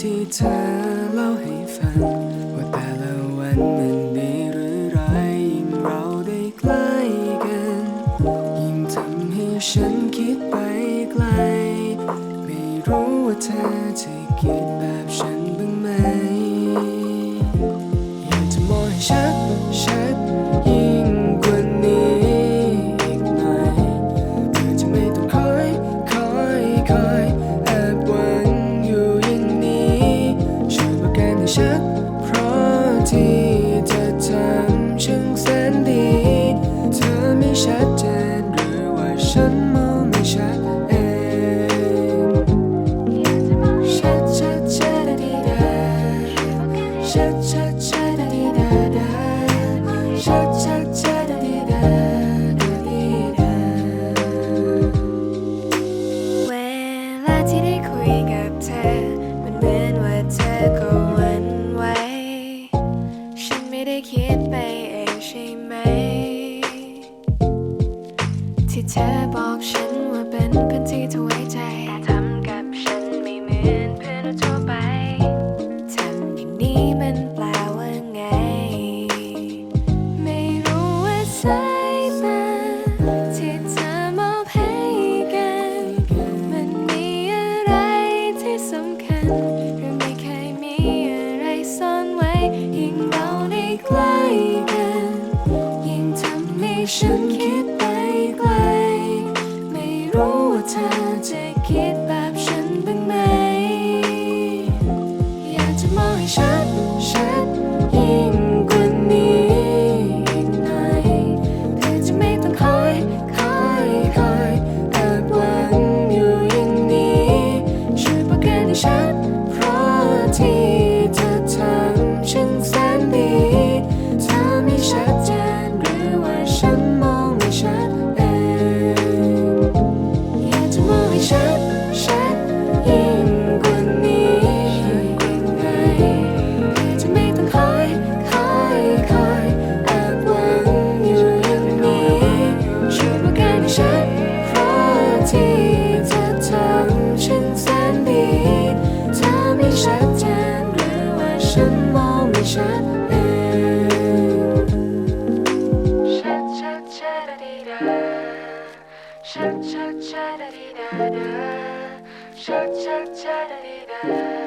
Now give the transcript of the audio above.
ที่เธอเล่าให้ฟัง ว่าแต่ละวันมันดีหรือร้ายยิ่งเราได้ใกล้กัน ยิ่งทำให้ฉันคิดไปไกล ไม่รู้ว่าเธอจะคิดแบบฉันบ้างไหม อยากจะมองให้ชัดชัดยิ่งกว่านี้อีกหน่อยเพื่อจะไม่ต้องคอยคอยคอย อบอกฉันว่าเป็นเพื่อนที่เธอไว้ใจ แต่ทำกับฉันไม่เหมือนเพื่อนทั่วไป ทำอย่างนี้มันแปลว่าไง ไม่รู้ว่าสายตาที่เธอมอบให้กัน มันมีอะไรที่สำคัญหรือไม่เคยมีอะไรซ่อนไว้ ยิ่งเราได้ใกล้กัน ยิ่งทำให้ฉันคิดไปไกล รู้ว่าเธอจะคิดแบบฉันบ้างไหม อยากจะมองให้ชัดชัดยิ่งกว่านี้อีกหน่อยเพื่อจะไม่ต้องคอยคอยคอยเกิดหวังอยู่อย่างนี้ช่วยประกันให้ชัด cha cha cha da da